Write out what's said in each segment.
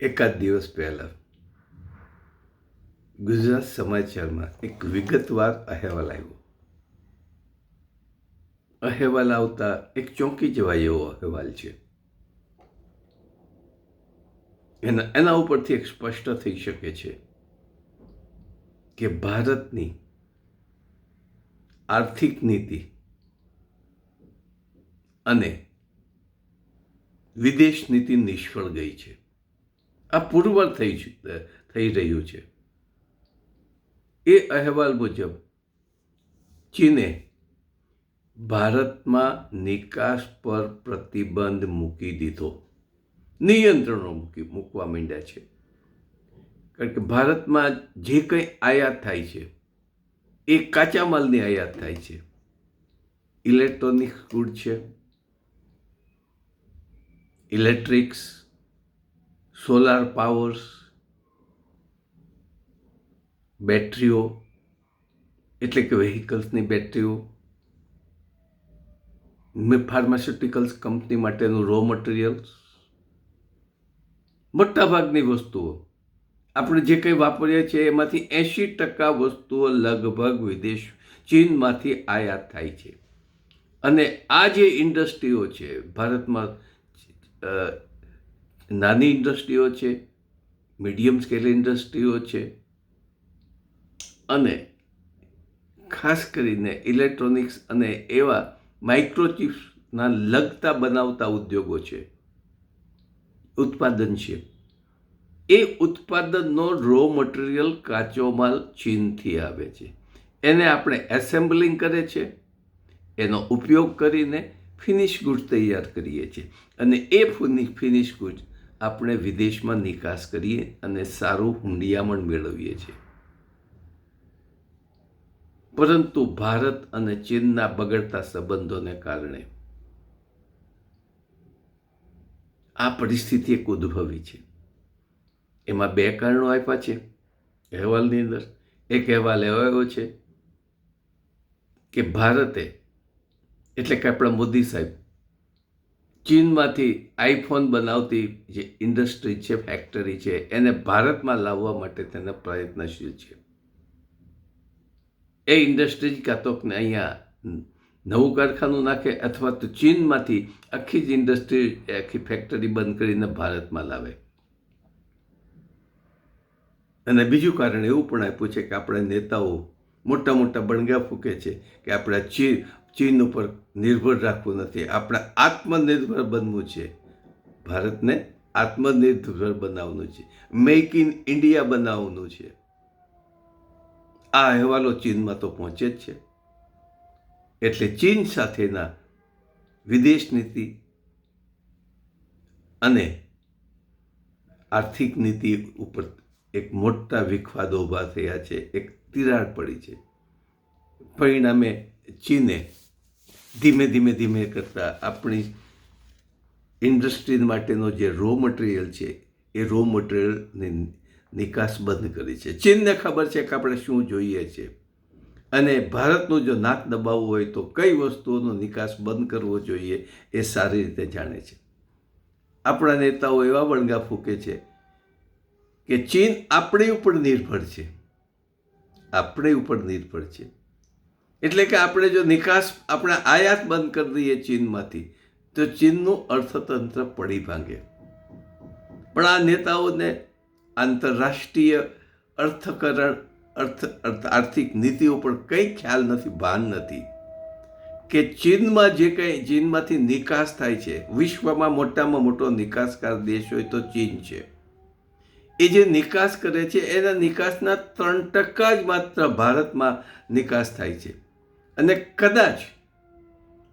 એકાદ દિવસ પહેલાં ગુજરાત સમાચારમાં એક વિગતવાર અહેવાલ આવ્યો. અહેવાલ આવતા એક ચોંકી જવાય એવો અહેવાલ છે. એના એના ઉપરથી એક સ્પષ્ટ થઈ શકે છે કે ભારતની આર્થિક નીતિ અને વિદેશ નીતિ નિષ્ફળ ગઈ છે. આ પુરવાર થઈ થઈ રહ્યું છે. એ અહેવાલ મુજબ, ચીને ભારતમાં નિકાસ પર પ્રતિબંધ મૂકી દીધો. નિયંત્રણો મૂકી મૂકવા માંડ્યા છે. કારણ કે ભારતમાં જે કંઈ આયાત થાય છે, એ કાચા માલની આયાત થાય છે. ઇલેક્ટ્રોનિક્સ ગુડ છે. ઇલેક્ટ્રિક્સ સોલાર પાવર્સ બેટરીઓ એટલે કે વેહિકલ્સની બેટરીઓ ફાર્માસ્યુટિકલ્સ કંપની માટેનું રો મટીરિયલ્સ મોટાભાગની વસ્તુઓ. આપણે જે કંઈ વાપરીએ છીએ એમાંથી એંશી ટકા વસ્તુઓ લગભગ વિદેશ, ચીનમાંથી આયાત થાય છે. અને આ જે ઇન્ડસ્ટ્રીઓ છે, ભારતમાં નાની ઇન્ડસ્ટ્રીઓ છે, મીડિયમ સ્કેલ ઇન્ડસ્ટ્રીઓ છે અને ખાસ કરીને ઇલેક્ટ્રોનિક્સ અને એવા માઇક્રોચિપ્સના લગતા બનાવતા ઉદ્યોગો છે, ઉત્પાદન છે. એ ઉત્પાદનનો રો મટીરિયલ કાચો માલ ચીનથી આવે છે. એને આપણે એસેમ્બલિંગ કરે છે, એનો ઉપયોગ કરીને ફિનિશ ગુડ તૈયાર કરીએ છીએ. અને એ ફિનિશ ગુડ આપણે વિદેશમાં નિકાસ કરીએ અને સારું હુંડિયામણ મેળવીએ છીએ. પરંતુ ભારત અને ચીનના બગડતા સંબંધોને કારણે આ પરિસ્થિતિ એક ઉદ્ભવી છે. એમાં બે કારણો આપ્યા છે. અહેવાલની અંદર એક અહેવાલ એવો છે કે ભારતે, એટલે કે આપણા મોદી સાહેબ ચીનમાંથી આઈફોન બનાવતી જે ઇન્ડસ્ટ્રી છે, ફેક્ટરી છે, એને ભારતમાં લાવવા માટે તેને પ્રયત્નશીલ છે. એ ઇન્ડસ્ટ્રી કાં તો અહીંયા નવું કારખાનું નાખે અથવા તો ચીનમાંથી આખી જ ઇન્ડસ્ટ્રી, આખી ફેક્ટરી બંધ કરીને ભારતમાં લાવે. અને બીજું કારણ એવું પણ આપ્યું છે કે આપણે નેતાઓ મોટા મોટા બણગા ફૂંકે છે કે આપણે ચીન ચીન ઉપર નિર્ભર રાખવું નથી. આપણે આત્મનિર્ભર બનવું છે. ભારતને આત્મનિર્ભર બનાવવાનું છે. મેક ઇન ઇન્ડિયા બનાવવાનું છે. આ અહેવાલો ચીનમાં તો પહોંચે જ છે. એટલે ચીન સાથેના વિદેશ નીતિ અને આર્થિક નીતિ ઉપર એક મોટા વિખવાદો ઊભા થયા છે. એક તિરાડ પડી છે. પરિણામે ચીને ધીમે ધીમે ધીમે કરતાં આપણી ઇન્ડસ્ટ્રી માટેનો જે રો મટીરિયલ છે, એ રો મટીરિયલની નિકાસ બંધ કરી છે. ચીનને ખબર છે કે આપણે શું જોઈએ છે. અને ભારતનું જો નાક દબાવવું હોય તો કઈ વસ્તુઓનો નિકાસ બંધ કરવો જોઈએ એ સારી રીતે જાણે છે. આપણા નેતાઓ એવા વણગા ફૂકે છે કે ચીન આપણી ઉપર નિર્ભર છે. આપણે ઉપર નિર્ભર છે. એટલે કે આપણે જો નિકાસ, આપણે આયાત બંધ કરી દઈએ ચીનમાંથી, તો ચીનનું અર્થતંત્ર પડી ભાંગે. પણ આ નેતાઓને આંતરરાષ્ટ્રીય અર્થકરણ, અર્થ અર્થ, આર્થિક નીતિઓ પર કંઈ ખ્યાલ નથી, ભાન નથી. કે ચીનમાં જે કંઈ, ચીનમાંથી નિકાસ થાય છે, વિશ્વમાં મોટામાં મોટો નિકાસકાર દેશ હોય તો ચીન છે. એ જે નિકાસ કરે છે, એના નિકાસના ત્રણ ટકા જ માત્ર ભારતમાં નિકાસ થાય છે. અને કદાચ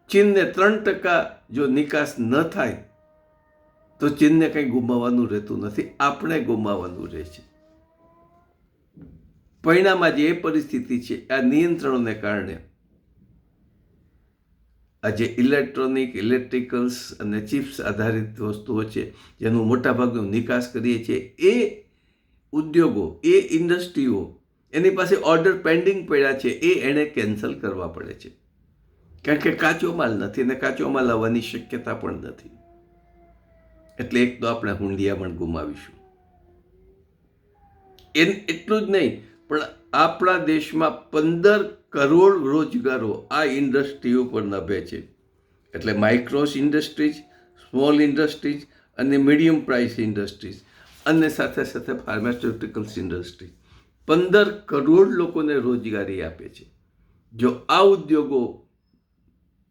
ચીનને ત્રણ ટકા જો નિકાસ ન થાય, તો ચીનને કંઈ ગુમાવવાનું રહેતું નથી. આપણે ગુમાવવાનું રહે છે. પરિણામ આજે એ પરિસ્થિતિ છે, આ નિયંત્રણોને કારણે આજે ઇલેક્ટ્રોનિક, ઇલેક્ટ્રિકલ્સ અને ચિપ્સ આધારિત વસ્તુઓ છે, જેનું મોટાભાગનો નિકાસ કરીએ છીએ, એ ઉદ્યોગો, એ ઇન્ડસ્ટ્રીઓ એની પાસે ઓર્ડર પેન્ડિંગ પડ્યા છે, એ એણે કેન્સલ કરવા પડે છે. કારણ કે કાચો માલ નથી અને કાચો માલ આવવાની શક્યતા પણ નથી. એટલે એક તો આપણે હુંડિયામણ ગુમાવીશું. એ એટલું જ નહીં, પણ આપણા દેશમાં પંદર કરોડ રોજગારો આ ઇન્ડસ્ટ્રી ઉપર નભે છે. એટલે માઇક્રોસ ઇન્ડસ્ટ્રીઝ સ્મોલ ઇન્ડસ્ટ્રીઝ અને મીડિયમ પ્રાઇસ ઇન્ડસ્ટ્રીઝ અને સાથે સાથે ફાર્માસ્યુટિકલ્સ ઇન્ડસ્ટ્રી પંદર કરોડ લોકોને રોજગારી આપે છે. જો આ ઉદ્યોગો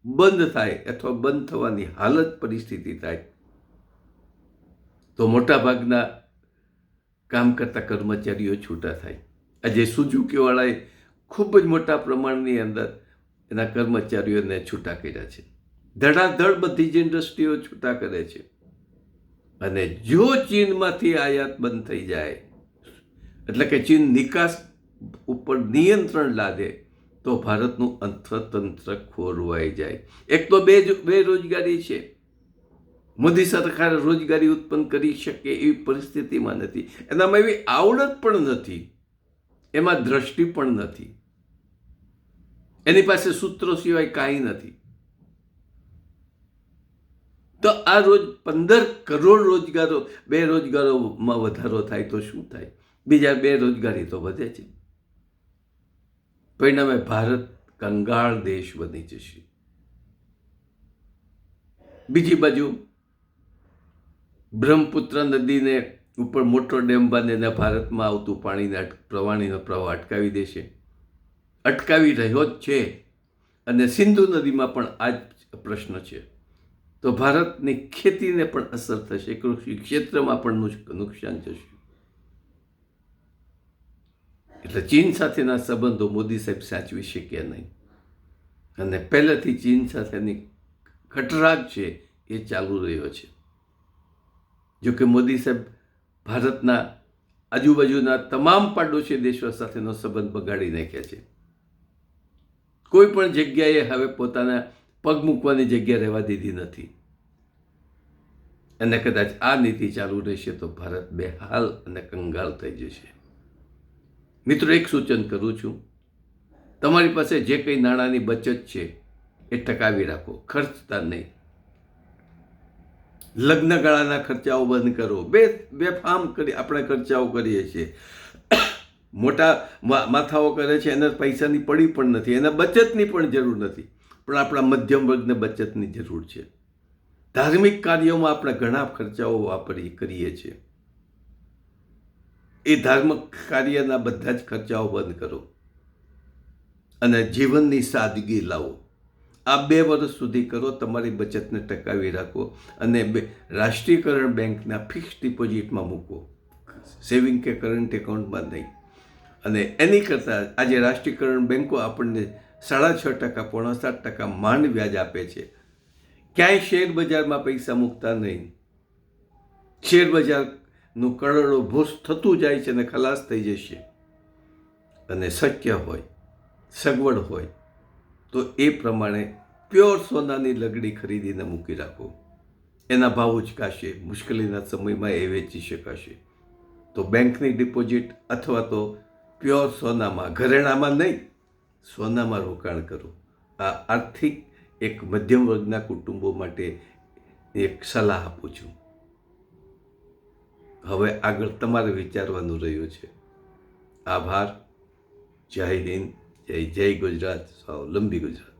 બંધ થાય અથવા બંધ થવાની હાલત પરિસ્થિતિ થાય, તો મોટાભાગના કામ કરતા કર્મચારીઓ છૂટા થાય. આજે સુઝુકીવાળાએ ખૂબ જ મોટા પ્રમાણની અંદર એના કર્મચારીઓને છૂટા કર્યા છે. ધડાધડ બધી જ ઇન્ડસ્ટ્રીઓ છૂટા કરે છે. અને જો ચીનમાંથી આયાત બંધ થઈ જાય એટલે કે ચીન નિકાસ ઉપર નિયંત્રણ લાદે, તો ભારતનું અર્થતંત્ર ખોરવાઈ જાય. એક તો બે બેરોજગારી છે. મોદી સરકાર રોજગારી ઉત્પન્ન કરી શકે એવી પરિસ્થિતિમાં નથી. એનામાં એવી આવડત પણ નથી. એમાં દ્રષ્ટિ પણ નથી. એની પાસે સૂત્રો સિવાય કાંઈ નથી. તો આ રોજ પંદર કરોડ રોજગારો બેરોજગારોમાં વધારો થાય તો શું થાય? બીજા બેરોજગારી તો વધે છે. પરિણામે ભારત કંગાળ દેશ બની જશે. બીજી બાજુ બ્રહ્મપુત્ર નદીને ઉપર મોટો ડેમ બાંધીને ભારતમાં આવતું પાણીને પ્રવાણીનો પ્રવાહ અટકાવી દેશે અટકાવી રહ્યો જ છે. અને સિંધુ નદીમાં પણ આ જ પ્રશ્ન છે. તો ભારતની ખેતીને પણ અસર થશે, કૃષિ ક્ષેત્રમાં પણ નુકસાન જશે. એટલે ચીન સાથેના સંબંધો મોદી સાહેબ સાચવી શક્યા નહીં. અને પહેલેથી ચીન સાથેની ખટરાગ છે એ ચાલુ રહ્યો છે. જો કે મોદી સાહેબ ભારતના આજુબાજુના તમામ પાડોશી દેશો સાથેનો સંબંધ બગાડી નાખ્યા છે. કોઈ પણ જગ્યાએ હવે પોતાના પગ મૂકવાની જગ્યા રહેવા દીધી નથી. અને કદાચ આ નીતિ ચાલુ રહેશે તો ભારત બેહાલ અને કંગાલ થઈ જશે. મિત્રો, એક સૂચન કરું છું. તમારી પાસે જે કંઈ નાણાંની બચત છે, એ ટકાવી રાખો, ખર્ચતા નહીં. લગ્ન ગાળાના ખર્ચાઓ બંધ કરો. બે બે ફામ કરી, આપણે ખર્ચાઓ કરીએ છીએ. મોટા માથાઓ કરે છે, એને પૈસાની પડી પણ નથી, એને બચતની પણ જરૂર નથી. પણ આપણા મધ્યમ વર્ગને બચતની જરૂર છે. ધાર્મિક કાર્યોમાં આપણે ઘણા ખર્ચાઓ વાપરી, કરીએ છીએ. એ ધાર્મિક કાર્યના બધા જ ખર્ચાઓ બંધ કરો. અને જીવનની સાદગી લાવો. આ બે વર્ષ સુધી કરો, તમારી બચતને ટકાવી રાખો અને રાષ્ટ્રીયકરણ બેંકના ફિક્સ ડિપોઝિટમાં મૂકો. સેવિંગ કે કરંટ એકાઉન્ટમાં નહીં. અને એની કરતાં આજે રાષ્ટ્રીયકરણ બેંકો આપણને સાડા છ ટકા, પોણા સાત ટકા માંડ વ્યાજ આપે છે. ક્યાંય શેર બજારમાં પૈસા મૂકતા નહીં. શેર બજારનું કળળું ભૂસ થતું જાય છે અને ખલાસ થઈ જશે. અને શક્ય હોય, સગવડ હોય, તો એ પ્રમાણે પ્યોર સોનાની લગડી ખરીદીને મૂકી રાખો. એના ભાવ ઉચકાશે, મુશ્કેલીના સમયમાં એ વેચી શકાશે. તો બેંકની ડિપોઝિટ અથવા તો પ્યોર સોનામાં, ઘરેણામાં નહીં, સોનામાં રોકાણ કરો. આ આર્થિક એક મધ્યમ વર્ગના કુટુંબો માટે એક સલાહ આપું છું. હવે આગળ તમારે વિચારવાનું રહ્યું છે. આભાર. જય હિન્દ. જય જય ગુજરાત. સ્વાવલંબી ગુજરાત.